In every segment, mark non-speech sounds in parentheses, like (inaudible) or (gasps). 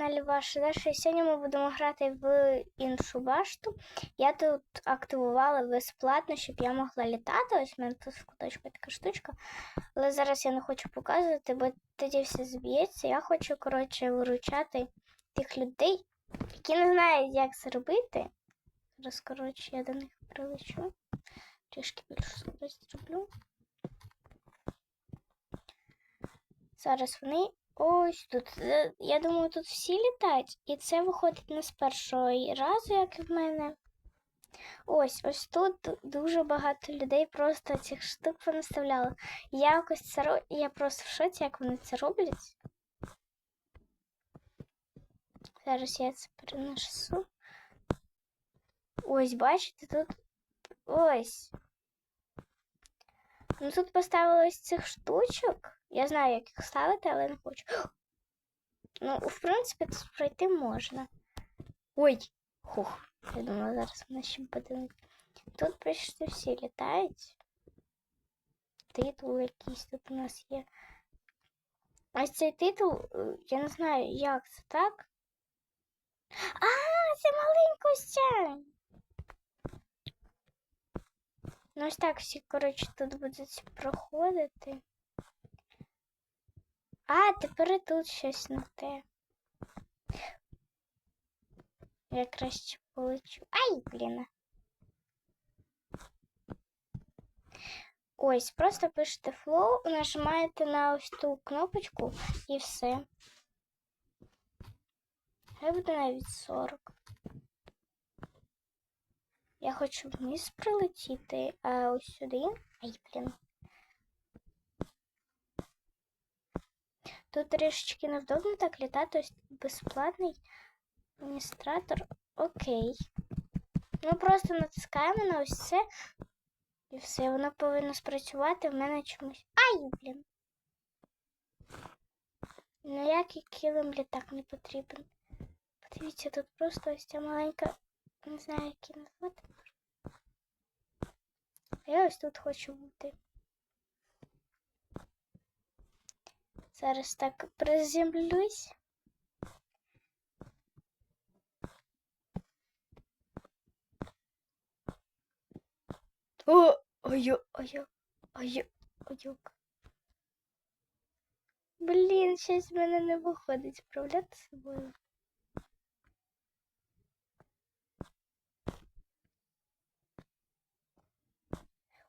каналі Ваша Даша. І сьогодні ми будемо грати в іншу башту. Я тут активувала безплатно, щоб я могла літати. Ось в мене тут в куточку така штучка. Але зараз я не хочу показувати, бо тоді все зб'ється. Я хочу, коротше, виручати тих людей, які не знають, як це робити. Зараз, коротше, я до них прилечу. Трішки більше зроблю. Зараз вони ось тут. Е, Я думаю, тут всі літають, і це виходить не з першого разу, як в мене. Ось, ось тут дуже багато людей просто цих штук понаставляли. Я якось це ро- Я просто в шоці, як вони це роблять. Зараз я це перенесу. Ось, бачите, тут ось. Ну тут поставили ось цих штучок. Я знаю, як їх ставити, але не хочу. (gasps) Ну, в принципі, тут пройти можна. Ой! Хух, я думала, зараз мене ще буде. Тут почти всі літають. Титул якийсь тут у нас є. Ось цей титул, е, я не знаю, як це так. А, це маленькостя! Ну, ось так всі, коротше, тут будуть проходити. А, тепер і тут щось не те. Я краще полечу. Ай, блін. Ось, просто пишете flow, нажимаєте на ось ту кнопочку і все. Хай буде навіть 40. Я хочу вниз прилетіти, а ось сюди. Ай, блін. Тут трішечки невдобно так літати, ось безплатний адміністратор. Окей. Ми просто натискаємо на ось це. І все, воно повинно спрацювати в мене чомусь. Ай, блін. Ніякий килим літак не потрібен. Подивіться, тут просто ось ця маленька, не знаю, як її назвати. А я ось тут хочу бути. Зараз так приземлюсь. О, ой, ой, ой, ой. Блін, щось в мене не виходить справляти з собою.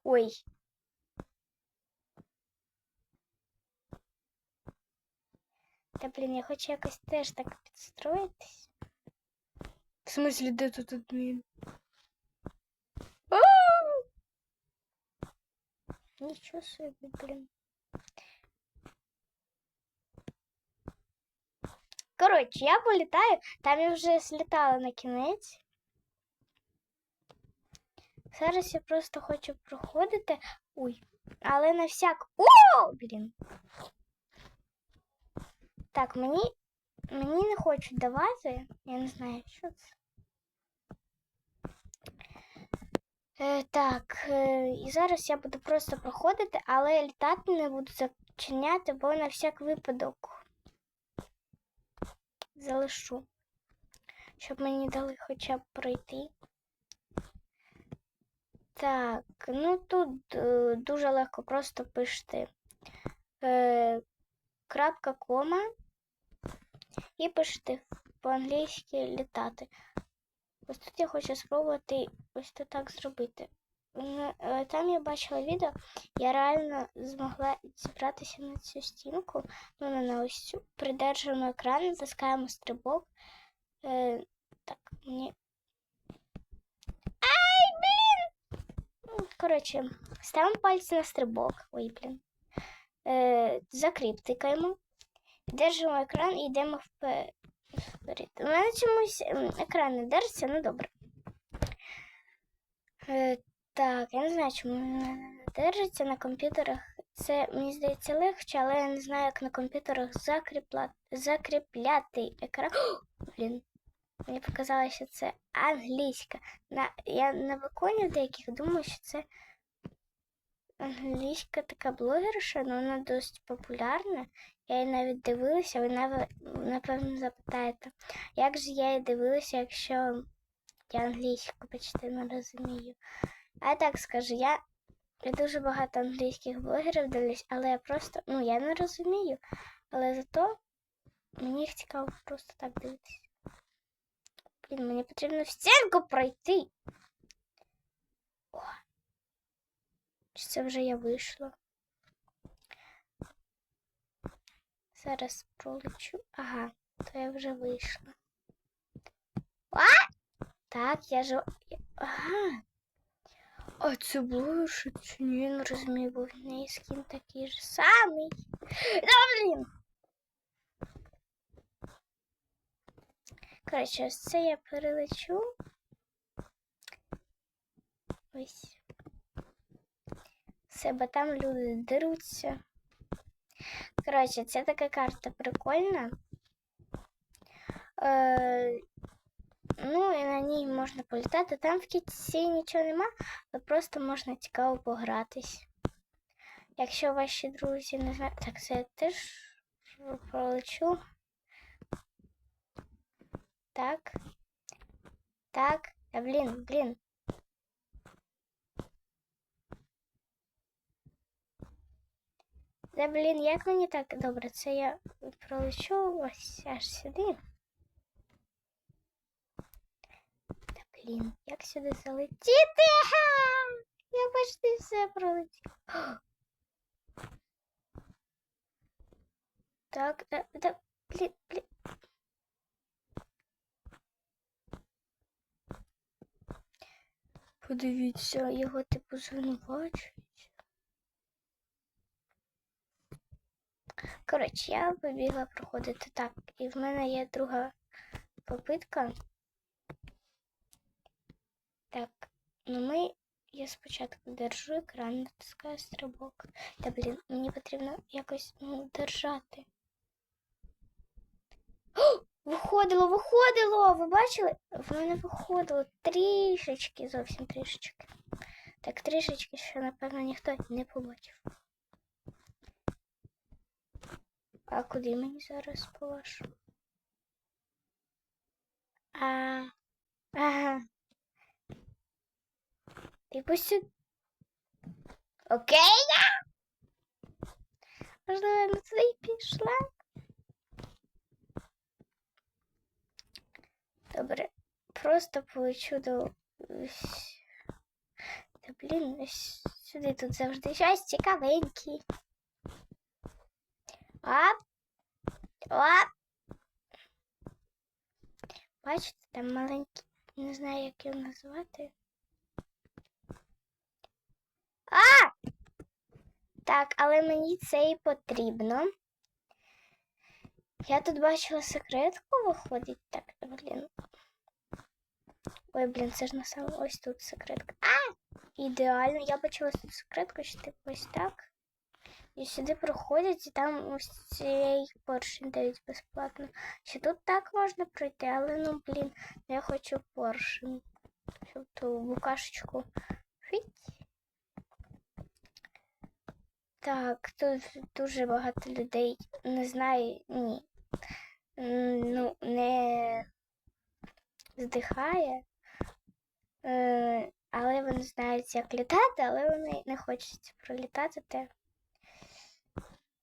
Ой. Та блін, я хочу якось теж так підстроїтись. В смысле, де тут адмін? Ау! Нічого собі, блін. Коротше, я політаю, там я вже злітала на кінець. Зараз я просто хочу проходити. Ой, але на всяк. О, блін. Так, мені мені не хочуть давати. Я не знаю, що це. Е, так, е, і зараз я буду просто проходити, але літати не буду зачиняти, бо на всяк випадок залишу, щоб мені дали хоча б пройти. Так, ну тут е, дуже легко просто пишете е, крапка кома і пишете по-англійськи літати. Ось тут я хочу спробувати ось то так зробити. Ну, е, Там я бачила відео, я реально змогла зібратися на цю стінку, ну не на ось цю. Придержуємо екран, натискаємо стрибок. Е, так, мені. Ай, блін! Ну, Коротше, ставимо пальці на стрибок. Ой, блін. Е, закріптикаємо. Держимо екран і йдемо вперед. У мене чомусь ем, екран не держиться, ну добре. Е, так, я не знаю, чому не держиться на комп'ютерах. Це, мені здається, легше, але я не знаю, як на комп'ютерах закріпляти екран. О, (gasps) блін. Мені показалося, що це англійська. На... Я на виконі деяких думаю, що це англійська така блогерша, але вона досить популярна. я її навіть дивилася, ви напевно запитаєте, як же я її дивилася, якщо я англійську почти не розумію. А я так скажу, я, я дуже багато англійських блогерів дивлюсь, але я просто, ну, я не розумію, але зато мені їх цікаво просто так дивитися. Блін, мені потрібно в стінку пройти. О. Чи це вже я вийшла? Зараз пролечу. Ага, то я вже вийшла. А! Так, я ж. Ага. А це було що чи ні, не розумію, бо в неї скін такий же самий. Да, блін! Коротше, ось це я перелечу. Ось. Все, бо там люди деруться. Коротше, це така карта прикольна. Е, ну, і на ній можна політати. Там в кітці нічого нема, але просто можна цікаво погратись. Якщо ваші друзі не знають. Так, це я теж пролечу. Так. Так. Та блін, блін. Та блін, як мені так добре, це я пролечу ось аж сюди. Та блін, як сюди залетіти? Ха! Я почти все пролетів. Так, та, та, блін, блін. Подивіться, його типу звинувачують. Коротше, я побігла проходити так, і в мене є друга попитка. Так, ну ми. Я спочатку держу екран, натискаю стрибок. Та блін, мені потрібно якось ну, держати. Виходило, виходило! Ви бачили? В мене виходило трішечки, зовсім трішечки. Так, трішечки, що, напевно, ніхто не побачив. А куди мені зараз по-вашу? А, ага. Типу сюди. Окей. Можливо, я не туди пішла. Добре. Просто полечу до. Та блін, сюди тут завжди щось цікавеньке. Оп. Оп. Бачите, там маленький, не знаю, як його назвати. А! Так, але мені це і потрібно. Я тут бачила секретку, виходить. Так, блін. Ой, блін, це ж на самому ось тут секретка. А! Ідеально, я бачила тут секретку, що типу ось так. І сюди проходять, і там ось цей поршень дають безплатно. Ще тут так можна пройти, але ну блін, я хочу поршень. Щоб ту букашечку. Фіть. Так, тут дуже багато людей. Не знаю, ні. Ну, не здихає. Е, але вони знають, як літати, але вони не хочуть пролітати те.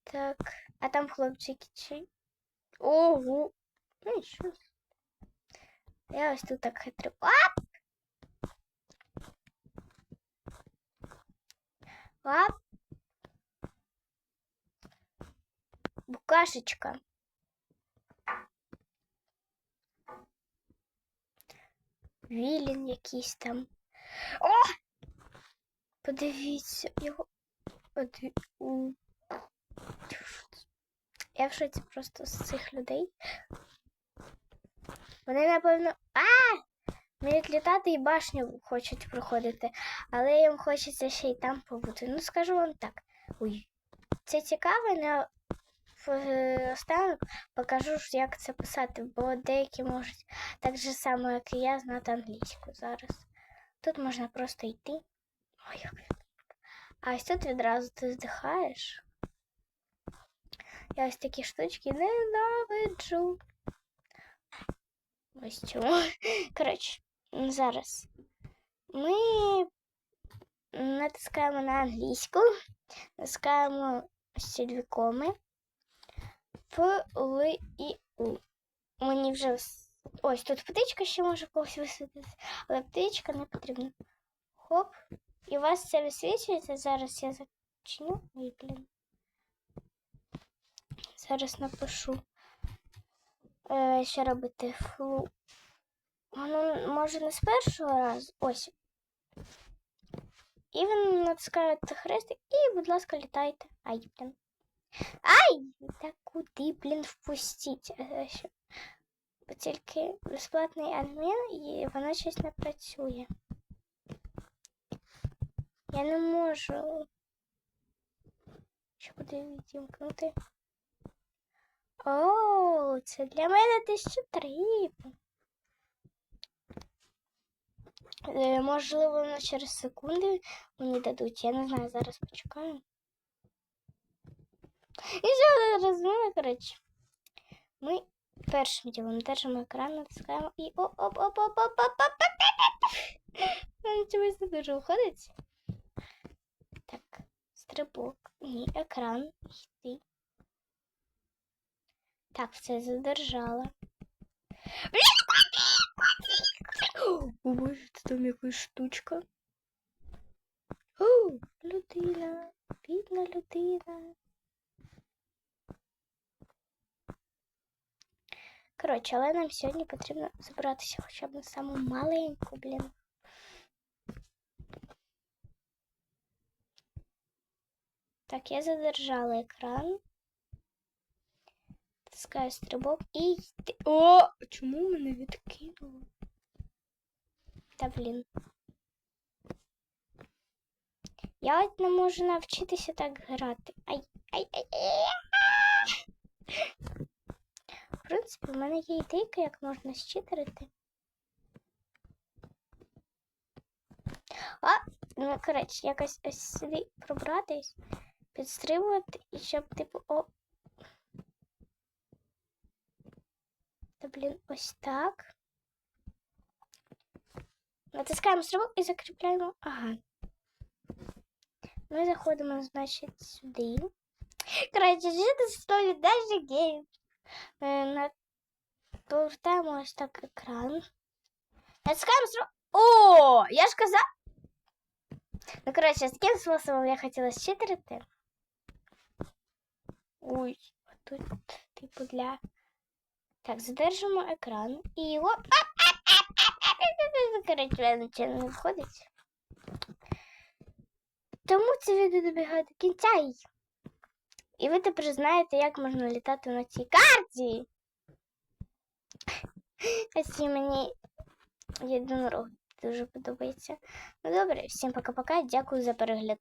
Так, а там хлопчики чи. Ого! Ну, що? Я ось тут так хитрю. Ап! Ап! Букашечка. Вілін якийсь там. О! Подивіться, його. Я в шоці просто з цих людей. Вони, напевно. А! Вміють літати і башню хочуть проходити, але їм хочеться ще й там побути. Ну, скажу вам так. Ой, це цікаво, але в е, останок покажу, як це писати, бо деякі можуть так же само, як і я, знати англійську зараз. Тут можна просто йти. Ой, як. А ось тут відразу ти здихаєш. Я ось такі штучки ненавиджу. Ось чому. (laughs) Коротше, зараз ми натискаємо на англійську, натискаємо ось ці дві коми. П, Л і У. Мені вже ось тут птичка ще може когось висвітити, але птичка не потрібна. Хоп. І у вас це висвічується. Зараз я зачиню. Ой, блін. Зараз напишу. Е, що робити? Флу. Воно може не з першого разу. Ось. І ви натискаєте хрестик і, будь ласка, літайте. Ай, блін. Ай! Та куди, блін, впустіть? Е. Бо тільки безплатний адмін і воно щось не працює. Я не можу. Що буде відімкнути? О, це для мене три. Е, Можливо, через секунди мені дадуть. Я не знаю, зараз почекаю. І зараз ми, коротше. Ми першим ділом держимо екран, натискаємо і оп-оп-оп-оп-оп-оп-оп. Нам чогось не дуже виходить. Так, стрибок. Ні, екран. Йти. Так, все задержала. О, боже, це там якась штучка. О, людина, бідна людина. Коротше, але нам сьогодні потрібно забратися хоча б на саму маленьку, блін. Так, я задержала екран. Тискаю стрибок і йти. О! Чому мене відкинуло? Та блін. Я от не можу навчитися так грати. Ай, ай, ай, ай. Принципі, в мене є ідейка, як можна щитерити. А, ну, коротше, якось ось сюди пробратись, підстрибувати і щоб, типу, о. Та, блін, ось так. Натискаємо стрибок і закріпляємо. Ага. Ми заходимо, значить, сюди. Коротше, жити столі далі гейм. Е. Повертаємо ось так екран. Натискаємо. О, я ж казав. Ну, коротше, з таким способом я хотіла щитерити. Ой, а тут, типу, для. Так, задержимо екран і оп. (laughs) Коротше, нічого не входить. Тому це відео добігає до кінця. І- ви тепер знаєте, як можна літати на цій карті. Ось мені єдинорог дуже подобається. Ну добре, всім пока-пока. Дякую за перегляд.